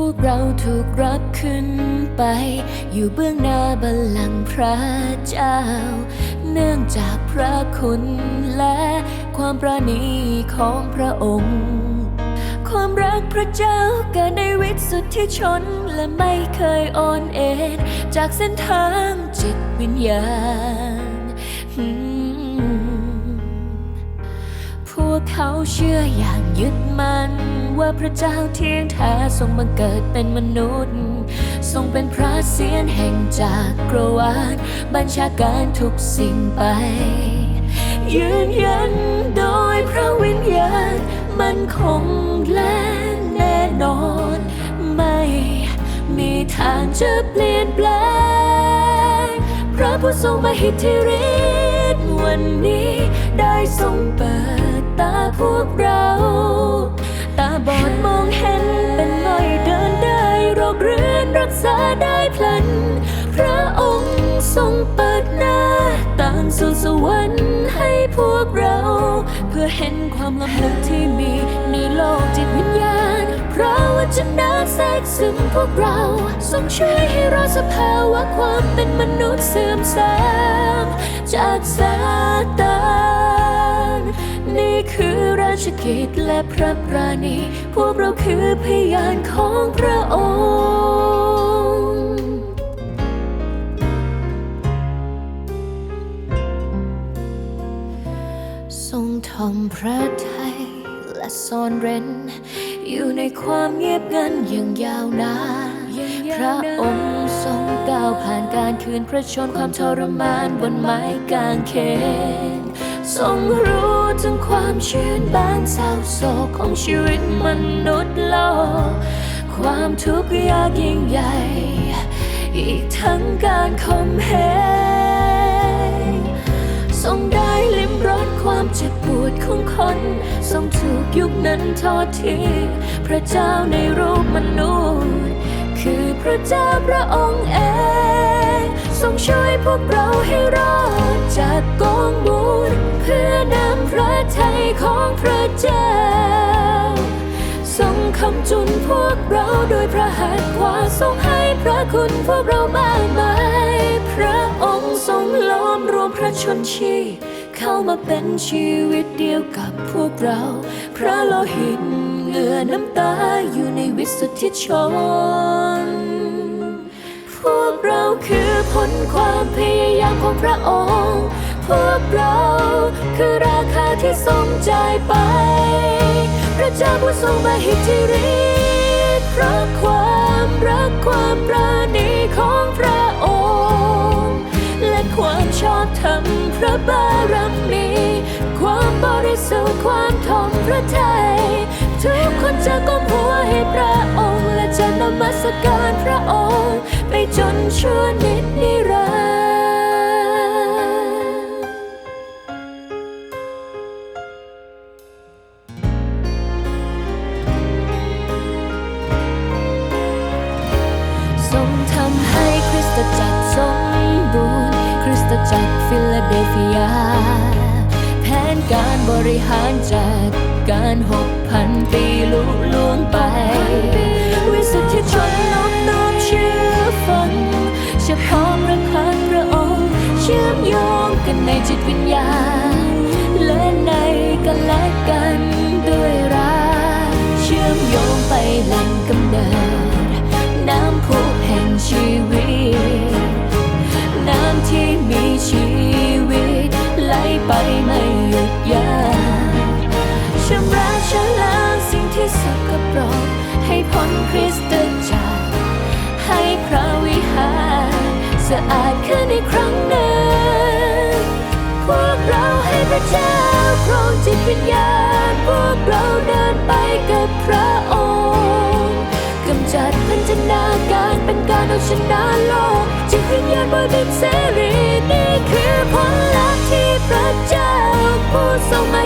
พวกเราถูกรับขึ้นไป อยู่เบื้องหน้าบัลลังก์พระเจ้า เนื่องจากพระคุณและความประณีของพระองค์ ความรักพระเจ้าเกิดในวิตสุทธิชนและไม่เคยอ่อนเอ็นจากเส้นทางจิตวิญญาณพวกเขาเชื่ออย่างยึดมั่น ว่าพระเจ้าเที่ยงแท้ทรงบังเกิดเป็นมนุษย์ ทรงเป็นพระเสียนแห่งจากกรวาลบัญชาการทุกสิ่งไป ยืนยันโดยพระวิญญาณมันคงและแน่นอน ไม่มีทางจะเปลี่ยนแปลง พระผู้ทรงมหิทธิฤทธิ์วันนี้ได้ทรงเปิดตาพวกเรา บอดมองเห็นเป็นง่อยเดินได้โรคเรื้อนรักษาได้พลัน พระองค์ทรงเปิดหน้าต่างสู่สวรรค์ให้พวกเรา เพื่อเห็นความลำลึกที่มีในโลกจิตวิญญาณเพราะว่าจะนาแทรกซึมพวกเราทรงช่วยให้เราสภาวะความเป็นมนุษย์เสื่อมทรามจากซาตาน นี่คือราชกิจและพระปราณี พวกเราคือพยานของพระองค์ ทรงทำพระทัยและซ่อนเร้น อยู่ในความเงียบงันอย่างยาวนานพระองค์ทรงก้าวผ่านการคืนพระชนความทรมานบนไม้กางเขน ทรงรู้ถึงความชื่นบานเศร้าโศกของชีวิตมนุษย์โลก ความทุกข์ยากยิ่งใหญ่ อีกทั้งการข่มเหงทรงได้ลิ้มรสความเจ็บปวดของคน ทรงถูกยุคนั้นทอดทิ้งพระเจ้าในรูปมนุษย์ คือพระเจ้าพระองค์เองทรงช่วยพวกเราให้รอดจากกองบุญ ของพระเจ้า ทรงคำจุนพวกเราโดยพระหัตถ์ขวาทรงให้พระคุณพวกเรามากมาย พระองค์ทรงล้อมรวมพระชนชีเข้ามาเป็นชีวิตเดียวกับพวกเรา พระโลหิตเหงื่อน้ำตาอยู่ในวิสุทธิชน พวกเราคือผลความพยายามของพระองค์ พวกเรา คือราคาที่ทรงจ่ายไป พระเจ้าผู้ทรงมหิทธิฤทธิ์เพราะความรักความปราณีของพระองค์ และความชอบธรรมพระบารมีความบริสุทธิ์ความทอมพระทัยทุกคนจะก้มหัวให้พระองค์ และจะนมัสการพระองค์ ไปจนชั่วนิ ตจักรสมบูรณ์ คริสตจักรฟิลาเดลเฟิยแผนการบริหารจัดการหกพันปีลุล่วงไป วิสุทธิชนน้อมน้อมเชื่อฟังเฉพาะพระพักตร์พระองค์ เชื่อมโยงกันในจิตวิญญาณและในกันและกัน พระเจ้าครองจิตวิญญาณพวกเราเดินไปกับพระองค์กำจัดพันธนาการเป็นการเอาชนะโลกจิตวิญญาณบริสุทธิ์เสรีนี่คือผลลัพธ์ที่พระเจ้าผู้ทรงมา